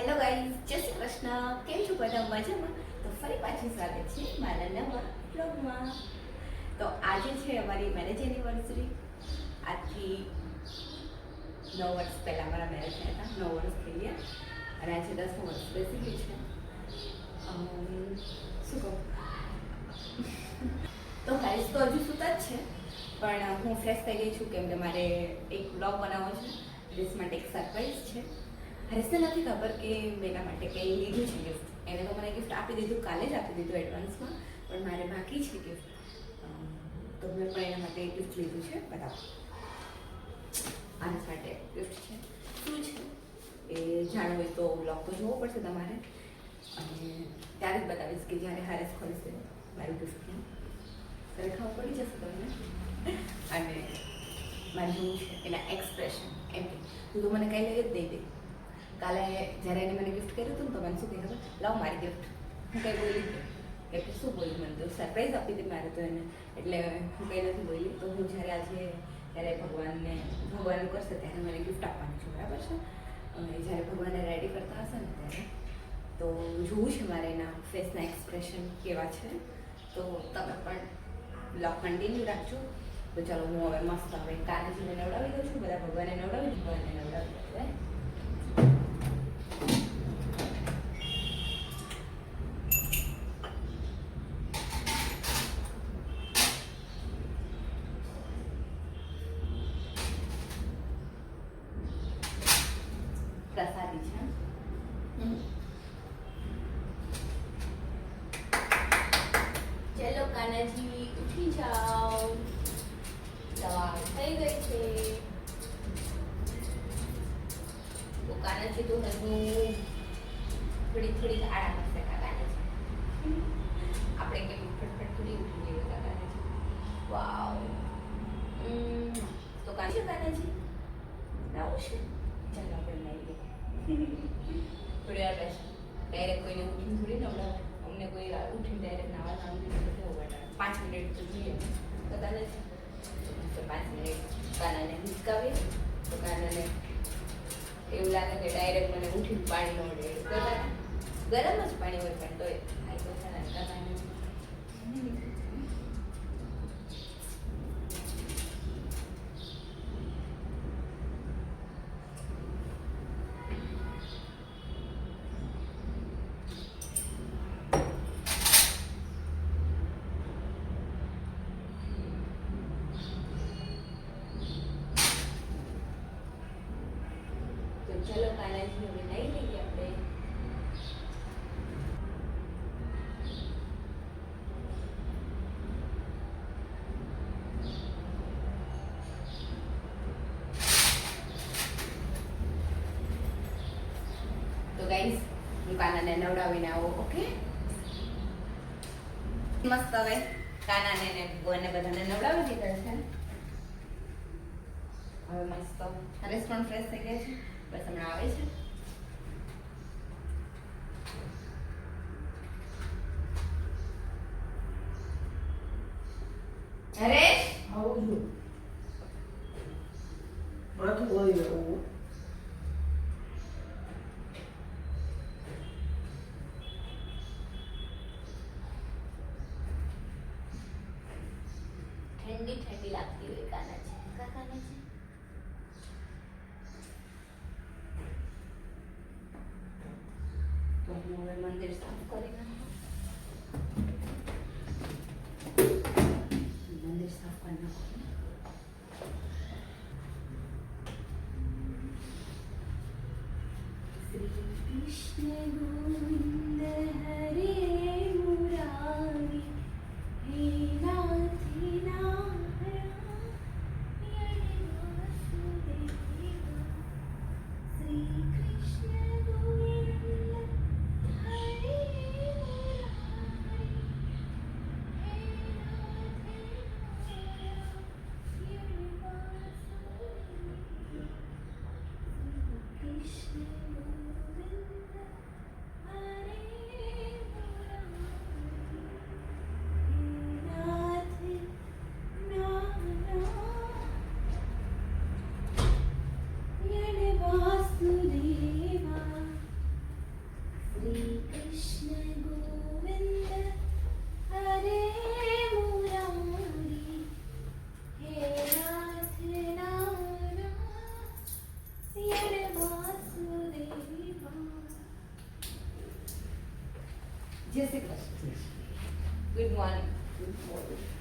Hello guys જય શ્રી કૃષ્ણ. કેમ છો બધા? મજામાં? તો ફરી પાછું સ્વાગત છે મારા નવા બ્લોગમાં તો આજે છે અમારી મેરેજ એનિવર્સરી આજથી નવ વર્ષ પહેલાં અમારા મેરેજ થયા હતા. નવ વર્ષ થઈ ગયા. અને આજે દસમું વર્ષ બેસી ગયું છે. શું કહું? તો હરીશ તો હજુ સુતા જ છે. પણ હું ફ્રેશ થઈ ગઈ છું કેમ કે મારે એક બ્લોગ બનાવવો છે. હરીશ માટે એક સરપ્રાઈઝ છે. હરીશને નથી ખબર કે મેં એના માટે કંઈ લીધું છે ગિફ્ટ એને તો મને ગિફ્ટ આપી દીધું, કાલે જ આપી દીધું એડવાન્સમાં પણ મારે બાકી છે ગિફ્ટ તો મેં પણ એના માટે ગિફ્ટ લીધું છે. બરાબર આના માટે ગિફ્ટ છે. શું છે? એ જાણવું હોય તો બ્લોગ તો જોવો પડશે તમારે. અને ત્યારે જ બતાવીશ કે જ્યારે હારેસ ખોલશે મારું ગિફ્ટનું ત્યારે ખબર પડી જશે તમને. અને મારે છે. એના એક્સપ્રેશન એમ તું તો મને કંઈ લઈ જ દઈ દે. કાલે જ્યારે એને મને ગિફ્ટ કર્યું હતું ને તો મને શું ખબર? લાવ મારી ગિફ્ટ હું કંઈ બોલી કે શું બોલી મને તો સરપ્રાઈઝ આપી હતી મારે તો એને. એટલે હું કંઈ નથી બોલી. તો હું જ્યારે આજે ત્યારે ભગવાનને, ભગવાન કરશે ત્યારે મને ગિફ્ટ આપવાની છું, બરાબર છે? જ્યારે ભગવાનને રેડી કરતા હશે ને ત્યારે, તો જોવું છે મારે એના ફેસના એક્સપ્રેશન કેવા છે. તો તમે પણ બ્લોગ કન્ટિન્યુ રાખજો. તો ચાલો હું હવે મસ્ત હવે કાલે જઈને નવડાવી દઉં છું, બધા ભગવાનને નવડાવી ભગવાનને નવડાવી દઉં right? પ્રસાદી છે ચલો કાનાજી ઉઠી જાઓ દવા થઈ ગઈ છે કાનાજી તો હજુ થોડી થોડી આડા કરશે કાનાજી આપણે કેમ ફટફટ થોડી ઉઠી જઈએ છે વાવ. તો તો છે કાનાજી લાવું છે? ચાલો આપણે લઈ લઈએ. થોડી વાર બેસો ડાયરેક્ટ કોઈને ઉઠીને થોડી નવડાવે અમને કોઈ વાર ઉઠીને ડાયરેક્ટ નાવા નામ નથી ઉગાડે પાંચ મિનિટ તો જોઈએ બધાને તો પાંચ મિનિટ કાનાને હિંચકાવીએ તો કાનાને એવું લાગે કે ડાયરેક્ટ મને ઉઠીને પાણી ન મળે ગરમ જ પાણી હોય પણ તોય આ તો છે ને કાનાને તો ચલો કાનાજી હવે નહીં લઈએ આપણે તો ગાઈસ હું કાનાને નવડાવીને આવું ઓકે મસ્ત હવે કાનાને ને બોને બધાને નવડાવી દીધા છે હવે મસ્ત હરેશ પણ ફ્રેશ થઈ ગયા છે બસ હમણાં આવે છે હરેશ આવું છું માથું ધોઈ લેવું ઠંડી ઠંડી લાગતી હોય કાના છે કા કાના છે તો હું હવે મંદિર સાફ કરી નાખું Jay Shri Krishna good morning Eso,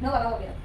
No, va, va,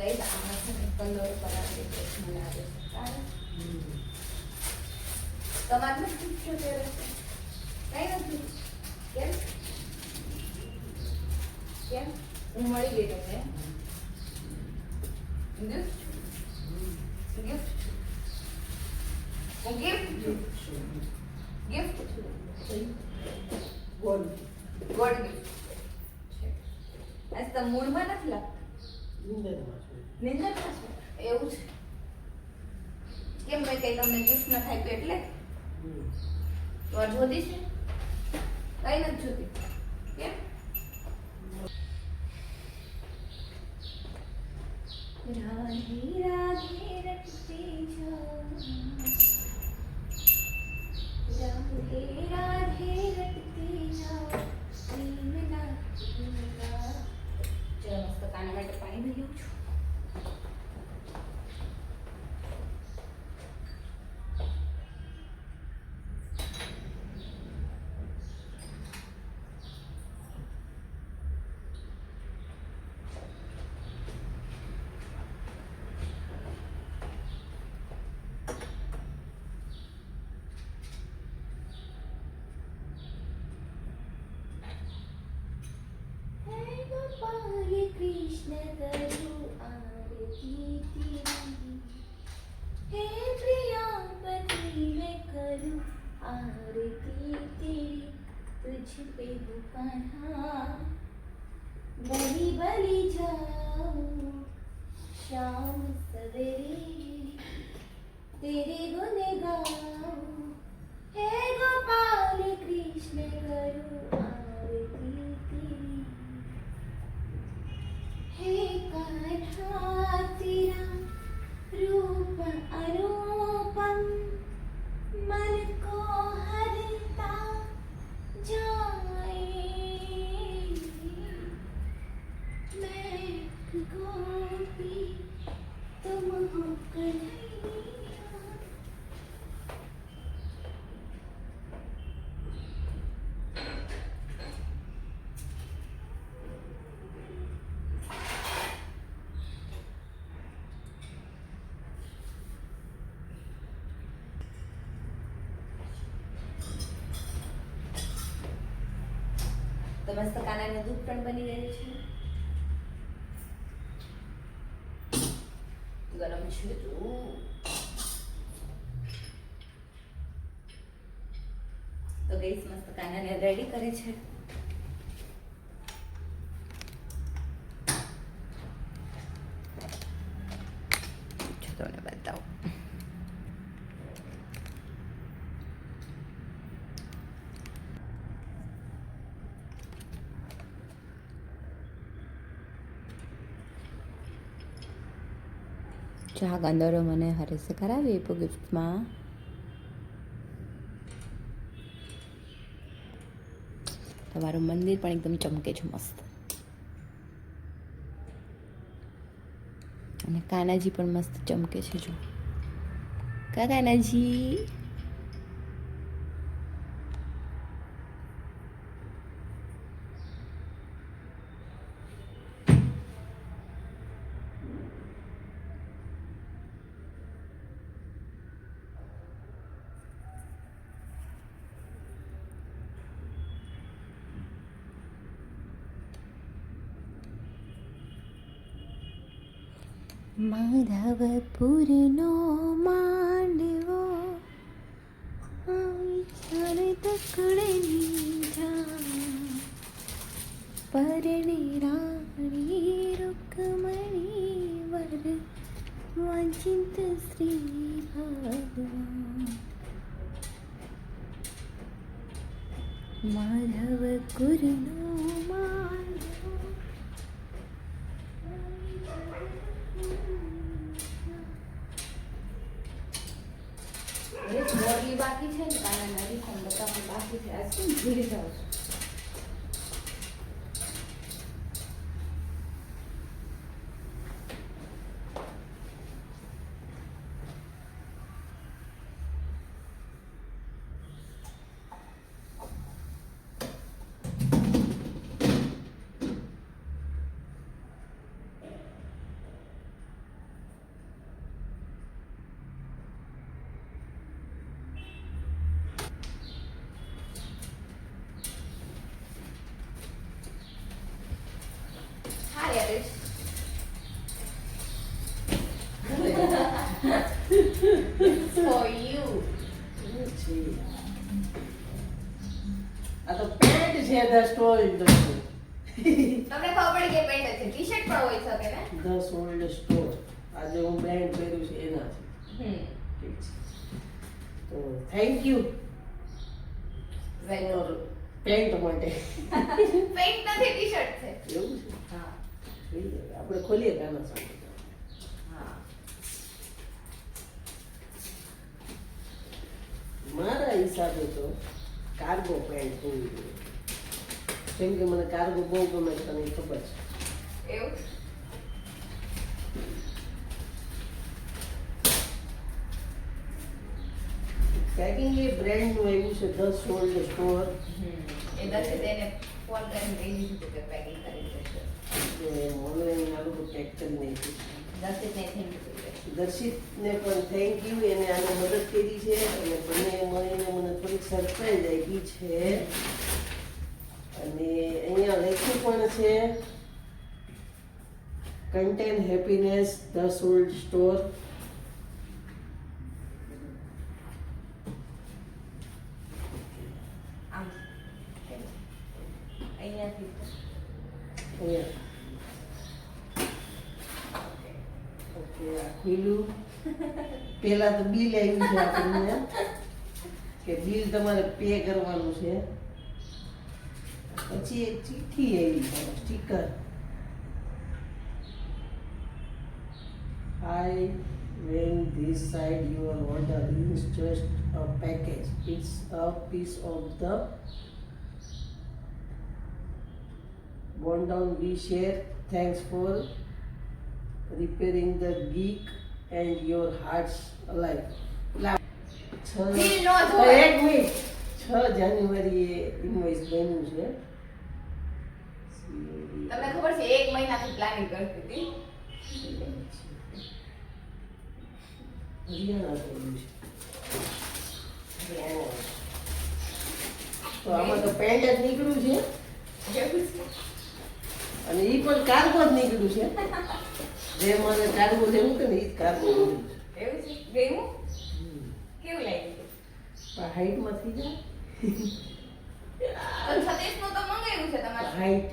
ને કલર કરાવી મને આવે તમારે નથી ત્યારે કઈ નથી કેમ કેમ હું મળી ગઈ તમને ગિફ્ટ ગિફ્ટ હું ગિફ્ટ છું ગિફ્ટ છું ગોળ ગોડ ગિફ્ટ આજ તો મૂળમાં નથી લાગતું નિંદરમાં છે? એવું છે? કેમ મેં કઈ તમને ગિફ્ટ ન થાય તો એટલે. તો જોતી છે? કઈ નથી જોતી કેમ રાધે રાધે રટતી જા રાધે રાધે રટતી જા પ્રેમ લાગેલા ચલો મસ્ત કાના માટે પાણી ભરી લઉં છું હે ગોપાલ કૃષ્ણ કરું આરતી તેરી હે પ્રિયાપતિ मैं करूं आरती तेरी तुझ पे हो कान्हा बलि बलि जाऊं शाम सवेरे तेरे गुण गाऊं हे गोपाल कृष्ण करूं Gopi, tum ho kalai. તો મસ્ત દૂધ પણ બની રહ્યું છે. ગરમ છે તો તો ગઈસ મસ્ત કાનાને રેડી કરે છે જો તમને બતાવું ચા ગંદરો મને હરેસે કરાવી આપ્યો ગિફ્ટમાં. તમારું મંદિર પણ એકદમ ચમકે છે મસ્ત. અને કાનાજી પણ મસ્ત ચમકે છે જો. કા કાનાજી? മരവപുരനോ മാണ്ടവോ? പരണി റാണി വര വഞ്ചിത ശ്രീ മാധവ കുരുനോ મોરલી બાકી છે ને નદી પણ બતાવવાનું બાકી છે. આ ભૂલી જાઉં છું Hi, Arish. For you. શું છે? આ તો છે તમને ખબર પડી કે પેન્ટ છે ટી શર્ટ પણ શકે ને? ધ સોલ્ડ સ્ટોર આજે હું બ્રાન્ડ પહેર્યું છે એના છે ઠીક છે. તો થેન્ક યુ પેન્ટ માટે. પેન્ટ નથી ટી શર્ટ છે. એવું છે? હા. આપણે ખોલીએ ગાના સાથે મારા હિસાબે તો કાર્ગો પેન્ટ હોવી જોઈએ. કેમ કે મને કાર્ગો બહુ ગમે છે તને ખબર છે. એવું? પેકિંગ એ બ્રેન્ડનું આવ્યું છે ધ સોલ્ડ સ્ટોર એ દસે તેને ફોન કરીને કહી દીધું કે પેકિંગ કરી દેશે ઓનલાઈન આ લોકો પેક કરી નાખ્યું દસે ને થેન્ક યુ દર્શિતને પણ થેન્ક યુ એને આને મદદ કરી છે. અને બંને મળીને મને થોડીક સરપ્રાઈઝ આપી છે. અને અહીંયા લખ્યું પણ છે content happiness the Souled Store આમ અહીંયાથી. અહીંયા. ઓકે પેલા તો બિલ આવ્યું છે આપણને. કે બિલ તમારે પે કરવાનું છે. પછી એક ચિઠ્ઠી આવી છે sticker I when this side your order is just a package. It's a piece of the one down we share. Thanks for repairing the geek and your hearts alive. લા- છ- Bill નો જોવાય. એક મિનિટ છ જાન્યુઆરીએ invoice બન્યું છે તમને ખબર છે એક મહિનાથી પ્લાનિંગ કરતી હતી. તો આમાં તો પેન્ટ જ નીકળ્યું છે. અને એ પણ કાર્ગો જ નીકળ્યું છે. જે મને કાર્ગો લેવું હતું ને એ જ કાર્ગો એવું છે? ગયું કેવું લાગ્યું? પણ હાઈટમાં થઈ જાય તો સતીશનું તો મંગાવ્યું છે તમારે? હાઈટ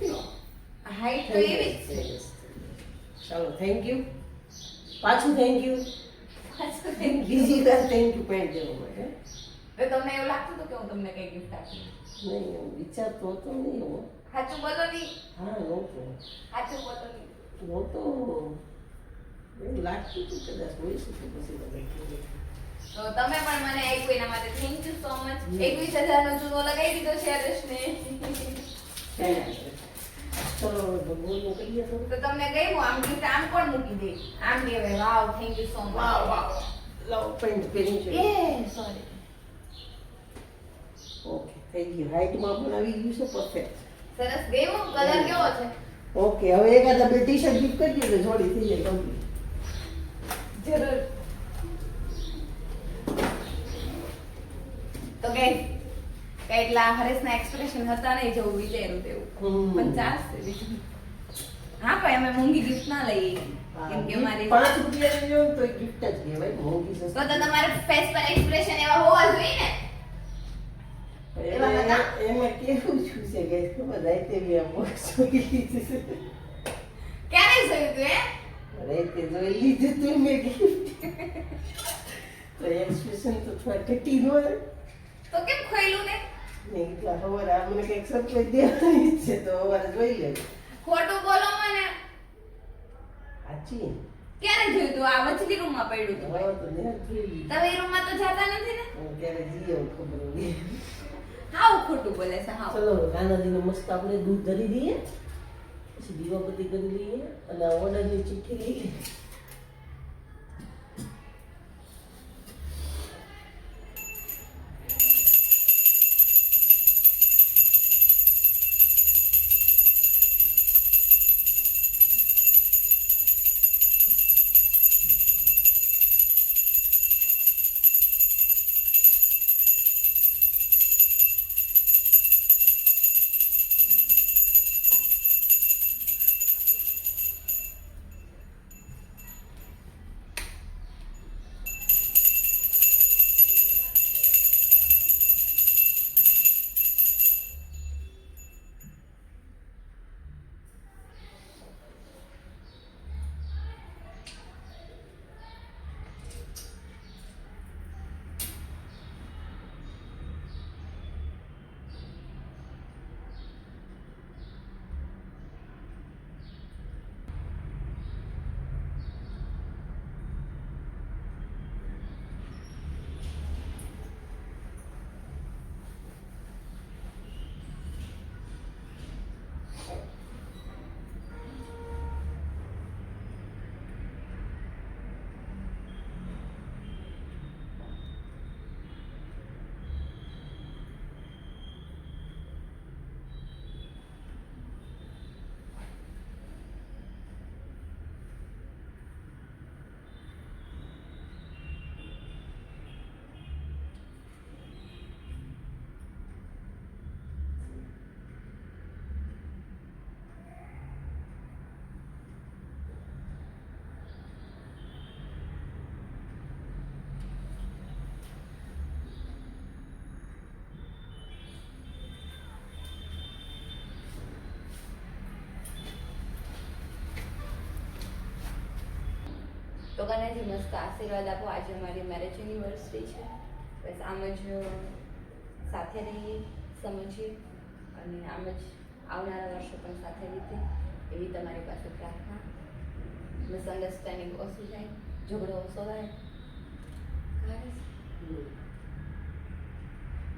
હાઈટ તો એવી જ છે ચાલો થેન્ક યુ પાછું થેન્ક યુ પાછું થેન્ક યુ બીજી વાર થેન્ક યુ પેન્ટ દેવા માટે તો તમને એવું લાગતું હતું કે હું તમને કઈ ગિફ્ટ આપીશ નહીં એવું વિચારતો હતો નહીં એવો. સાચું બોલો નહીં હા નહોતો સાચું બોલો નહીં નહોતો એવું લાગતું હતું કદાચ હોઈ શકે પછી બધા તો તમે પણ મને આપ્યું એના માટે. થેન્ક યુ સો મચ એકવીસ હજાર નો જૂનો લગાવી દીધો છે આદર્શને તો તો તમને ગયું આમ ગિફ્ટ આમ કોણ મૂકી દે? આમ કહેવાય wow thank you so much વાહ વાહ લાવ પેન્ટ પહેર્યું છે. એ સોરી ઓકે થેન્ક યુ હાઈટમાં પણ આવી ગયું છે પરફેક્ટ સરસ. ગયું? કલર કેવો છે? ઓકે હવે એકાદા બે ટી શર્ટ ગિફ્ટ કરી દીધું જોડી થઈ જાય કમ્પ્લીટ જરૂર. તો ગાઈસ કેટલા હરેશના એક્સપ્રેશન હતા નહીં જેવું વિચાર્યું તેવું. પણ ચાલશે હા પણ અમે મોંઘી ગિફ્ટ ના લઈએ. કેમ કે મારી પાંચ રૂપિયા જો તો ગિફ્ટ જ કહેવાય મોંઘી સસ્તી તો તમારે ફેસ પર એક્સપ્રેશન એવા હોવા જોઈએ ને? એમાં એમાં કેવું છું છે કે ખબર રાતે બી આમ જોઈ લીધું છે. ક્યારે જોયું તું એ રાતે જોઈ લીધું તું મેં ગિફ્ટ તો એક્સપ્રેશન તો થોડા ઘટી ન તો કેમ ખોયલું ને? ને એટલા ખબર આ મને કંઈક સરપ્રાઈઝ દેવાની છે તો સવારે જોઈ લે. ખોટું બોલો મને. સાચી ક્યારે જોયું તું? આ વચલી રૂમમાં પડ્યું તું. ને તમે એ રૂમમાં તો જાતા નથી ને? હું ક્યારે જઈએ ખબર હોય. હાવ ખોટું બોલે છે હાવ. ચલો નાનાજીને મસ્ત આપણે દૂધ ધરી દઈએ પછી દીવાબત્તી કરી લઈએ અને આ ચીઠી ચિઠ્ઠી લઈએ. તો કનાજી મસ્ત આશીર્વાદ આપો. આજે મારી મેરેજ એનિવર્સરી છે. બસ આમ જ સાથે રહીએ સમજીએ અને આમ જ આવનારા વર્ષો પણ સાથે રીતે એવી તમારી પાસે પ્રાર્થના. મિસઅન્ડરસ્ટેન્ડિંગ ઓછું જાય ઝઘડો ઓછો થાય?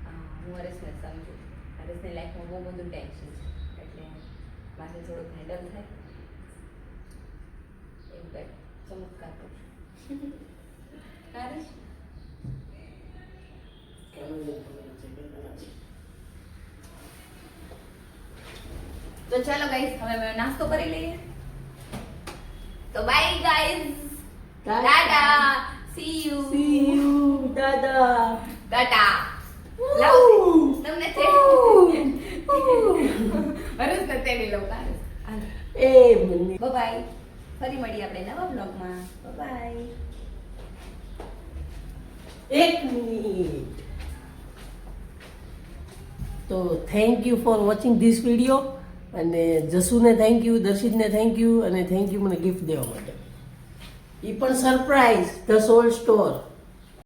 હા, હરેશને સમજુ. હરેશની લાઈફમાં બહુ બધું ટેન્શન છે. એટલે મારે થોડુંક હેન્ડલ થાય. એવું કંઈક ચમત્કાર કરું હરેશ તો ચાલો ગાઈસ હવે અમે નાસ્તો કરી લઈએ તો bye guys ta ta see you દાદા ટાટા લવ તમને છે પહેરી લઉં કાલે હાલો એ મને બાય ફરી મળીએ આપણે નવા બ્લોગમાં. બાય એક મિનિટ. તો thank you for watching this video અને જસુને થેન્ક યુ દર્શિતને થેન્ક યુ અને થેન્ક યુ મને ગિફ્ટ દેવા માટે. એ પણ સરપ્રાઈઝ ધ સોલ સ્ટોર